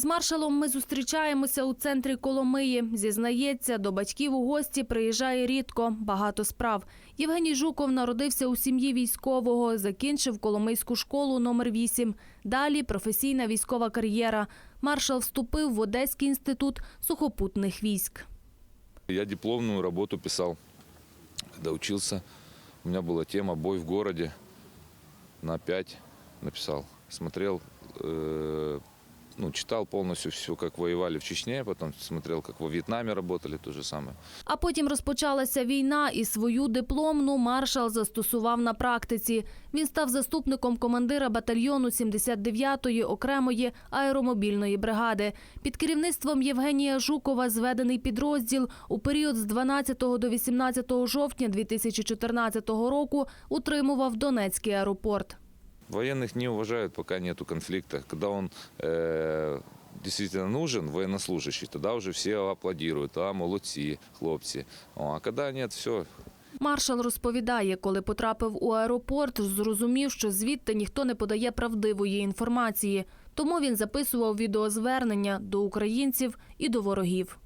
Із маршалом ми зустрічаємося у центрі Коломиї. Зізнається, до батьків у гості приїжджає рідко, багато справ. Євгеній Жуков народився у сім'ї військового, закінчив Коломийську школу номер 8. Далі професійна військова кар'єра. Маршал вступив в Одеський інститут сухопутних військ. Я дипломную работу писал, когда учился. У меня была тема «Бой в городе». На 5 написал. Смотрел, э, ну, читал полностью все, как воевали в Чечне, потом смотрел, как во Вьетнаме работали, то же самое. А потім розпочалася війна, і свою дипломну маршал застосував на практиці. Він став заступником командира батальйону 79-ї окремої аеромобільної бригади. Під керівництвом Євгенія Жукова зведений підрозділ у період з 12 до 18 жовтня 2014 року утримував Донецький аеропорт Военных не уважают, пока нету конфликта. Когда он э, действительно нужен, военнослужащий, тогда уже все аплодируют. А, молодці, хлопці. О, а когда нет, все, Маршал розповідає, коли потрапив у аеропорт, зрозумів, що звідти ніхто не подає правдивої інформації. Тому він записував відеозвернення до українців і до ворогів.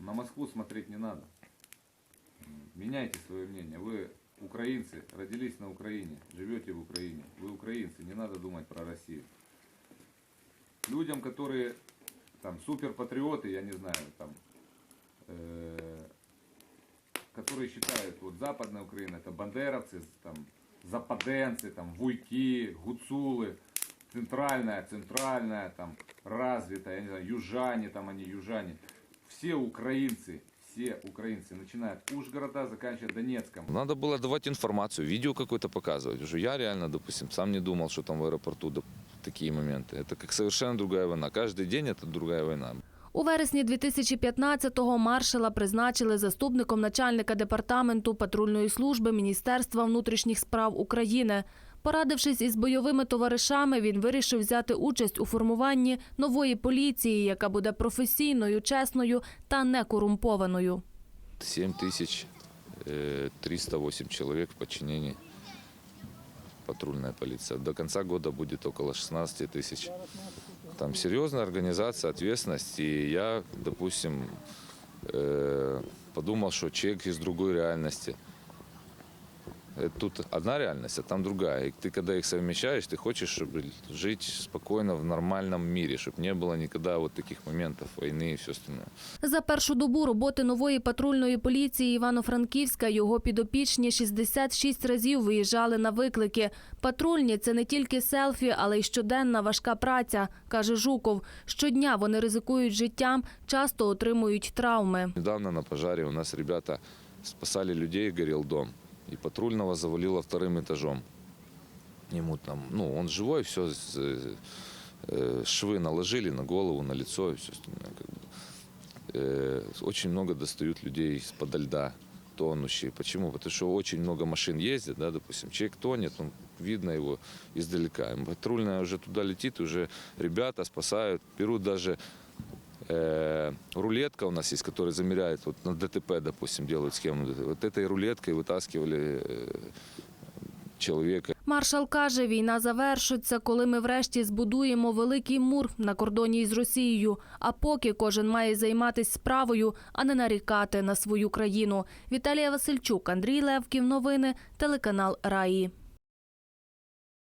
На Москву смотреть не надо. Меняйте свое мнение. Вы украинцы, родились на Украине, живете в Украине. Вы украинцы, не надо думать про Россию. Людям, которые там суперпатриоты, я не знаю, там, э, которые считают, вот Западная Украина это бандеровцы, там, западенцы, там, вуйки, гуцулы, центральная, центральная, там, развитая, я не знаю, южане, там они южане. Все украинцы, все украинцы, начиная от Ужгорода, заканчивая Донецком. Надо было давать информацию, видео какое-то показывать. Уже я реально, допустим, сам не думал, что там в аэропорту доп- такие моменты. Это как совершенно другая война. Каждый день это другая война. У вересні 2015-го маршала призначили заступником начальника департаменту патрульної служби Міністерства внутрішніх справ України. Порадившись із бойовими товаришами, він вирішив взяти участь у формуванні нової поліції, яка буде професійною, чесною та некорумпованою. 7308 человек в подчинении патрульная полиция. До конца года будет около 16 тысяч. Там серьезная организация, ответственность. И я, допустим, э, подумал, что человек из другой реальности. Э, Тут одна реальность, а там другая. И ты, когда их совмещаешь, ты хочешь чтобы жить спокойно в нормальном мире, чтобы не было никогда вот таких моментов войны и все остальное. За першу добу роботи нової патрульної поліції Івано-Франківська його підопічні 66 разів виїжджали на виклики. Патрульні це не тільки селфі, але й щоденна важка праця, каже Жуков. Щодня вони ризикують життям, часто отримують травми. Недавно на пожаре у нас ребята спасали людей, горел дом. И патрульного завалило вторым этажом. Ему там, ну, он живой, все, швы наложили на голову, на лицо все. Э, Очень много достают людей из-под льда, тонущие. Почему? Потому что очень много машин ездит, да, допустим, человек тонет, он, видно его издалека. Патрульная уже туда летит, уже ребята спасают, берут даже Э, рулетка у нас есть, которая замеряет, вот на ДТП, допустим, делают схему. Вот этой рулеткой вытаскивали э, человека. Маршал каже, війна завершиться, коли ми врешті збудуємо великий мур на кордоні із Росією. А поки кожен має займатися справою, а не нарікати на свою країну. Віталія Васильчук, Андрій Левків. Новини, телеканал Раї.